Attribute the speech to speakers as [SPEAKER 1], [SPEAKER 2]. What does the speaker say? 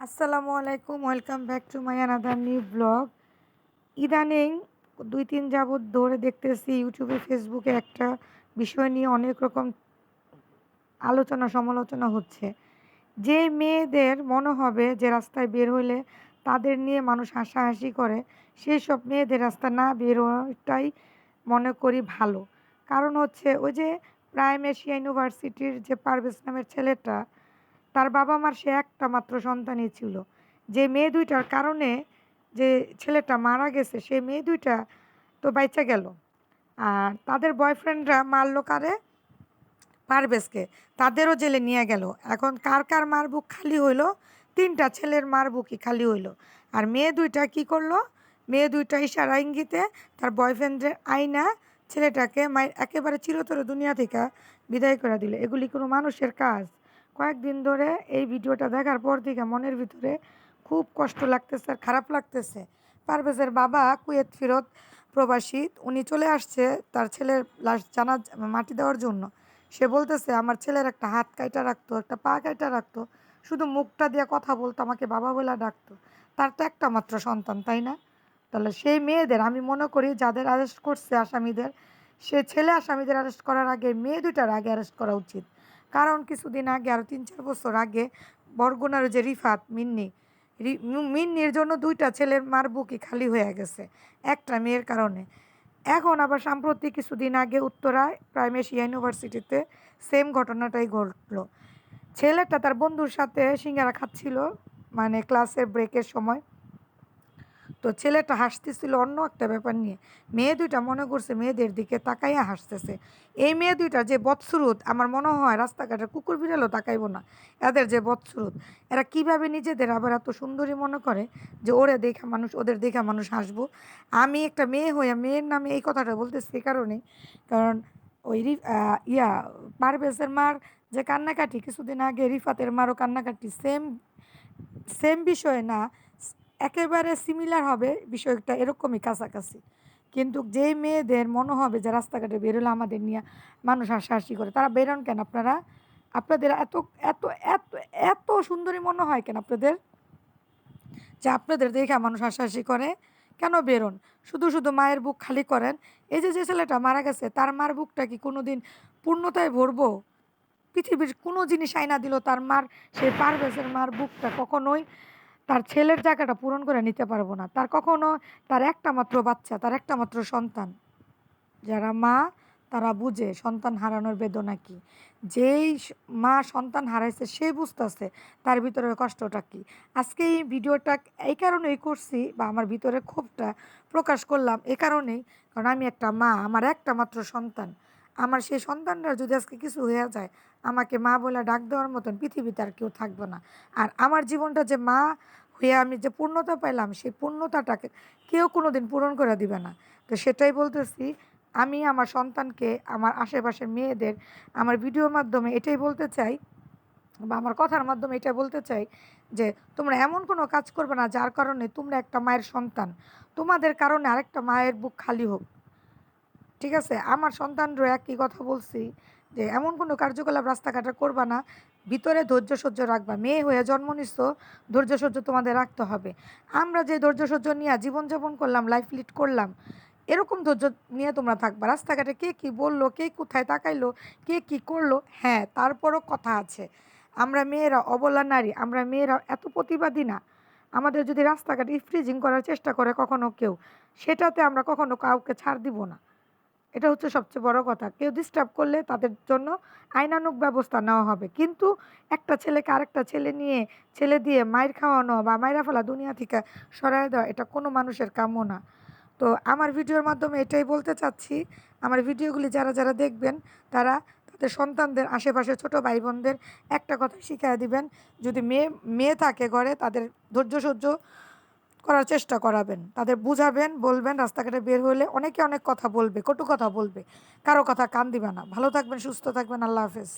[SPEAKER 1] আসসালামু আলাইকুম, welcome back to my another new blog. ইদানিং দুই তিন যাবৎ ধরে দেখতেছি ইউটিউবে, ফেসবুকে একটা বিষয় নিয়ে অনেক রকম আলোচনা, সমালোচনা হচ্ছে। যে মেয়েদের মনে হবে যে রাস্তায় বের হলে তাদের নিয়ে মানুষ হাসাহাসি করে, সেই সব মেয়েদের রাস্তা না বের হওয়াটাই মনে করি ভালো। কারণ হচ্ছে ওই যে প্রাইম এশিয়া ইউনিভার্সিটির যে পারভেজ নামের ছেলেটা তার বাবা মার সে একটা মাত্র সন্তানই ছিল। যে মেয়ে দুইটার কারণে যে ছেলেটা মারা গেছে সেই মেয়ে দুইটা তো বাইচা গেল। আর তাদের বয়ফ্রেন্ডরা মারলো কারে? পারভেজকে। তাদেরও জেলে নিয়ে গেল। এখন কার কার মার বুক খালি হইল? তিনটা ছেলের মার বুকই খালি হইল। আর মেয়ে দুইটা কি করল? মেয়ে দুইটা ইশারা ইঙ্গিতে তার বয়ফ্রেন্ডের আইনা ছেলেটাকে মায়ের একেবারে চিরতর দুনিয়া থেকে বিদায় করে দিল। এগুলি কোনো মানুষের কাজ। কয়েকদিন ধরে এই ভিডিওটা দেখার পর থেকে মনের ভিতরে খুব কষ্ট লাগতেছে আর খারাপ লাগতেছে। পারভেজের বাবা কুয়েত ফিরত প্রবাসী, উনি চলে আসছে তার ছেলের লাশ জানা মাটি দেওয়ার জন্য। সে বলতেছে, আমার ছেলের একটা হাত কাইটা রাখতো, একটা পা কাইটা রাখতো, শুধু মুখটা দিয়ে কথা বলতো, আমাকে বাবা বলে ডাকতো। তার তো একটা মাত্র সন্তান, তাই না? তাহলে সেই মেয়েদের, আমি মনে করি যাদের অ্যারেস্ট করছে আসামিদের, সে ছেলে আসামিদের অ্যারেস্ট করার আগে, মেয়ে দুইটার আগে অ্যারেস্ট করা উচিত। কারণ কিছুদিন আগে আরও তিন চার বছর আগে, বরগুনার যে রিফাত মিন্নি মিন্নির জন্য দুইটা ছেলের মার বুকি খালি হয়ে গেছে, একটা মেয়ের কারণে। এখন আবার সাম্প্রতিক কিছুদিন আগে উত্তরায় প্রাইম এশিয়া ইউনিভার্সিটিতে সেম ঘটনাটাই ঘটলো। ছেলেটা তার বন্ধুর সাথে সিঙ্গারা খাচ্ছিল মানে ক্লাসের ব্রেকের সময়। তো ছেলেটা হাসতেছিল অন্য একটা ব্যাপার নিয়ে। মেয়ে দুইটা মনে করছে মেয়েদের দিকে তাকাইয়া হাসতেছে। এই মেয়ে দুইটা যে বৎসুরুত আমার মনে হয় রাস্তাঘাটে কুকুর বিড়ালও তাকাইব না। এদের যে বৎসুরুত এরা কীভাবে নিজেদের আবার এত সুন্দরী মনে করে যে ওরে দেখা মানুষ, ওদের দেখা মানুষ হাসবো? আমি একটা মেয়ে হয়ে মেয়ের নামে এই কথাটা বলতেছি সে কারণে। কারণ ওই ইয়া, পারভেজের মার যে কান্নাকাটি কিছুদিন আগে রিফাতের মারও কান্নাকাটি সেম সেম বিষয়ে না। একেবারে সিমিলার হবে বিষয়টা এরকমই কাছাকাছি। কিন্তু যেই মেয়েদের মনে হবে যে রাস্তাঘাটে বেরোলে আমাদের নিয়ে মানুষ হাসাহাসি করে, তারা বেরোন কেন আপনারা? আপনাদের এত এত এত এত সুন্দরী মনে হয় কেন আপনাদের? যে আপনাদের দেখে মানুষ হাসাহাসি করে, কেন বেরোন শুধু শুধু মায়ের বুক খালি করেন? এই যে যে ছেলেটা মারা গেছে, তার মার বুকটা কি কোনো দিন পূর্ণতায় ভরবো? পৃথিবীর কোনো জিনিস আয়না দিল তার মার সেই পারভেজের মার বুকটা কখনোই তার ছেলের জায়গাটা পূরণ করে নিতে পারব না। তার কখনো, তার একটা মাত্র বাচ্চা, তার একটা মাত্র সন্তান। যারা মা, তারা বুঝে সন্তান হারানোর বেদনা কি। যেই মা সন্তান হারাইছে, সে বুঝতেছে তার ভিতরের কষ্টটা কি। আজকে এই ভিডিওটা এই কারণেই করছি বা আমার ভিতরে ক্ষোভটা প্রকাশ করলাম এ কারণেই, কারণ আমি একটা মা, আমার একটা মাত্র সন্তান। আমার সেই সন্তানটার যদি আজকে কিছু হয়ে যায়, আমাকে মা বলে ডাক দেওয়ার মতন পৃথিবীতে আর কেউ থাকবে না। আর আমার জীবনটা যে মা হয়ে আমি যে পূর্ণতা পাইলাম, সেই পূর্ণতাটাকে কেউ কোনো দিন পূরণ করে দিবে না। তো সেটাই বলতেছি, আমি আমার সন্তানকে, আমার আশেপাশের মেয়েদের আমার ভিডিওর মাধ্যমে এটাই বলতে চাই বা আমার কথার মাধ্যমে এটা বলতে চাই যে, তোমরা এমন কোনো কাজ করবে না যার কারণে তোমরা একটা মায়ের সন্তান। তোমাদের কারণে আরেকটা মায়ের বুক খালি হোক। ঠিক আছে? আমার সন্তানরও একই কথা বলছি যে, এমন কোনো কার্যকলাপ রাস্তাঘাটে করবা না। ভিতরে ধৈর্য সহ্য রাখবা। মেয়ে হয়ে জন্ম নিচ্ছ ধৈর্য সহ্য তোমাদের রাখতে হবে। আমরা যে ধৈর্য সহ্য নিয়ে জীবনযাপন করলাম লাইফ লিড করলাম, এরকম ধৈর্য নিয়ে তোমরা থাকবা। রাস্তাঘাটে কে কী বলল, কে কোথায় তাকাইলো, কে কী করল? হ্যাঁ তারপরও কথা আছে। আমরা মেয়েরা অবলা নারী, আমরা মেয়েরা এত প্রতিবাদী না। আমাদের যদি রাস্তাঘাটে ইফ্রিজিং করার চেষ্টা করে কখনো কেউ, সেটাতে আমরা কখনো কাউকে ছাড় দিব না। এটা হচ্ছে সবচেয়ে বড় কথা। কেউ ডিস্টার্ব করলে তাদের জন্য আইনানুক ব্যবস্থা নেওয়া হবে। কিন্তু একটা ছেলেকে আরেকটা ছেলে নিয়ে ছেলে দিয়ে মায়ের খাওয়ানো বা মায়েরা ফেলা দুনিয়া থেকে সরাই দেওয়া, এটা কোনো মানুষের কাম্য না। তো আমার ভিডিওর মাধ্যমে এটাই বলতে চাচ্ছি, আমার ভিডিওগুলি যারা যারা দেখবেন, তারা তাদের সন্তানদের আশেপাশে ছোট ভাই বোনদের একটা কথা শিখিয়ে দিবেন। যদি মেয়ে মেয়ে থাকে ঘরে, তাদের ধৈর্য সহ্য করার চেষ্টা করাবেন। তাদের বুঝাবেন, বলবেন, রাস্তাঘাটে বের হলে অনেকে অনেক কথা বলবে, কটু কথা বলবে। কারও কথা কান দিবে না। ভালো থাকবেন, সুস্থ থাকবেন, আল্লাহ হাফেজ।